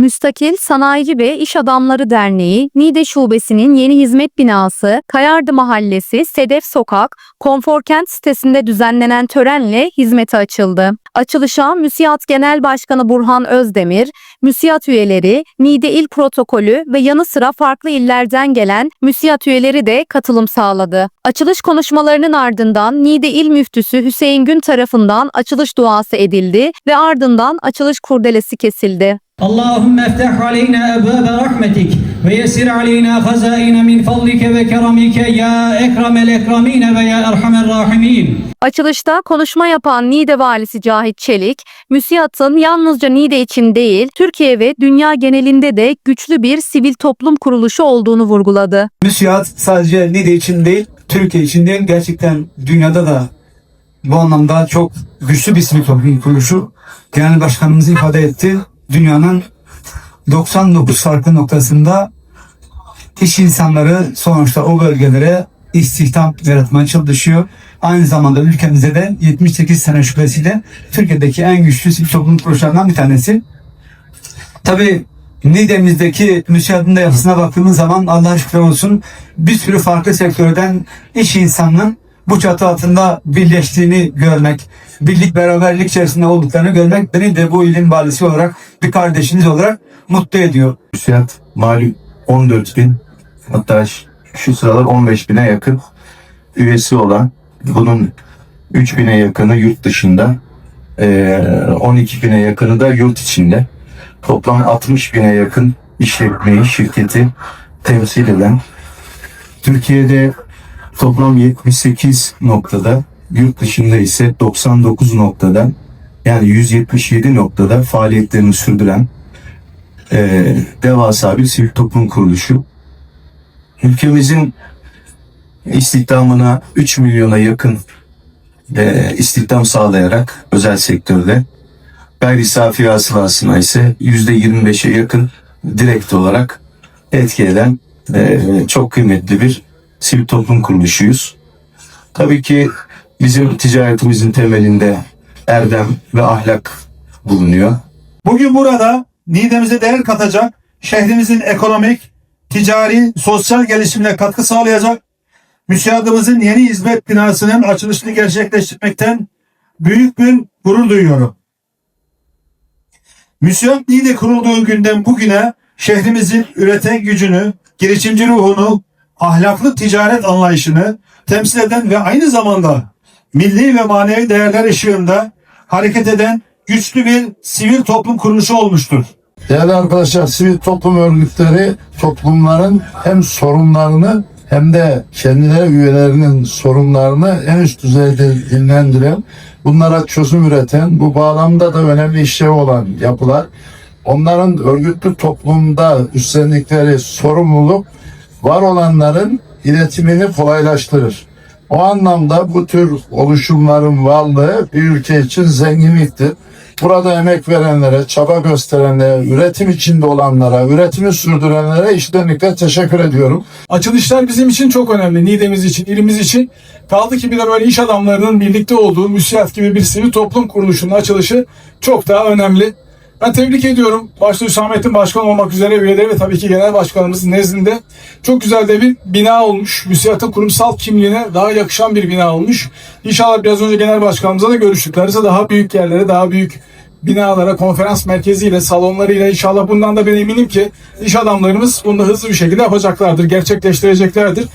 Müstakil Sanayici ve İş Adamları Derneği, Niğde Şubesi'nin yeni hizmet binası, Kayardı Mahallesi, Sedef Sokak, Konforkent sitesinde düzenlenen törenle hizmete açıldı. Açılışa MÜSİAD Genel Başkanı Burhan Özdemir, MÜSİAD üyeleri, Niğde İl Protokolü ve yanı sıra farklı illerden gelen MÜSİAD üyeleri de katılım sağladı. Açılış konuşmalarının ardından Niğde İl Müftüsü Hüseyin Gün tarafından açılış duası edildi ve ardından açılış kurdelesi kesildi. Allahümme eftah aleyna ebâbe rahmetik ve yesir aleyna hazaine min fadlike ve keramike ya ekremel ekramine ve ya erhamel rahimin. Açılışta konuşma yapan Niğde valisi Cahit Çelik, müsiyatın yalnızca Niğde için değil, Türkiye ve dünya genelinde de güçlü bir sivil toplum kuruluşu olduğunu vurguladı. Müsiyat sadece Niğde için değil, Türkiye için değil, gerçekten dünyada da bu anlamda çok güçlü bir sivil toplum kuruluşu. Genel Başkanımız ifade etti. Dünyanın 99 farklı noktasında iş insanları sonuçta o bölgelere istihdam yaratmaya çalışıyor. Aynı zamanda ülkemizde de 78 sene şüphesiyle Türkiye'deki en güçlü sivil toplum kuruluşlarından bir tanesi. Tabii Niğde'mizdeki müsiyatın da yapısına baktığımız zaman Allah'a şükürler olsun bir sürü farklı sektörden iş insanının bu çatı altında birleştiğini görmek, birlik beraberlik içerisinde olduklarını görmek beni de bu ilin valisi olarak bir kardeşiniz olarak mutlu ediyor. Müsiyat malum 14 bin hatta şu sıralar 15 bine yakın üyesi olan bunun 3 bine yakını yurt dışında eee, 12 bine yakını da yurt içinde toplam 60 bine yakın işletmeyi şirketi temsil eden Türkiye'de toplam 78 noktada yurt dışında ise 99 noktada yani 177 noktada faaliyetlerini sürdüren e, devasa bir sivil toplum kuruluşu. Ülkemizin istihdamına 3 milyona yakın e, istihdam sağlayarak özel sektörde gayri safi hasılasına ise %25'e yakın direkt olarak etki eden e, çok kıymetli bir sivil toplum kuruluşuyuz. Tabii ki bizim ticaretimizin temelinde erdem ve ahlak bulunuyor. Bugün burada Niğde'mize değer katacak, şehrimizin ekonomik, ticari, sosyal gelişimine katkı sağlayacak, müsiyadımızın yeni hizmet binasının açılışını gerçekleştirmekten büyük bir gurur duyuyorum. Müsiyat Niğde kurulduğu günden bugüne şehrimizin üreten gücünü, girişimci ruhunu, ahlaklı ticaret anlayışını temsil eden ve aynı zamanda milli ve manevi değerler ışığında hareket eden güçlü bir sivil toplum kuruluşu olmuştur. Değerli arkadaşlar, sivil toplum örgütleri toplumların hem sorunlarını hem de kendileri üyelerinin sorunlarını en üst düzeyde dinlendiren, bunlara çözüm üreten, bu bağlamda da önemli işlevi olan yapılar. Onların örgütlü toplumda üstlendikleri sorumluluk var olanların iletimini kolaylaştırır. O anlamda bu tür oluşumların varlığı bir ülke için zenginliktir. Burada emek verenlere, çaba gösterenlere, üretim içinde olanlara, üretimi sürdürenlere iştenlikle teşekkür ediyorum. Açılışlar bizim için çok önemli. Niğde'miz için, ilimiz için. Kaldı ki bir de böyle iş adamlarının birlikte olduğu müsiyat gibi bir sivil toplum kuruluşunun açılışı çok daha önemli. Ben tebrik ediyorum. Başta Hüsamettin Başkan olmak üzere üyeleri ve tabii ki genel başkanımızın nezdinde çok güzel de bir bina olmuş. Müsiyatın kurumsal kimliğine daha yakışan bir bina olmuş. İnşallah biraz önce genel başkanımıza da görüştük. Larissa daha büyük yerlere, daha büyük binalara, konferans merkeziyle, salonlarıyla inşallah bundan da ben eminim ki iş adamlarımız bunu hızlı bir şekilde yapacaklardır, gerçekleştireceklerdir.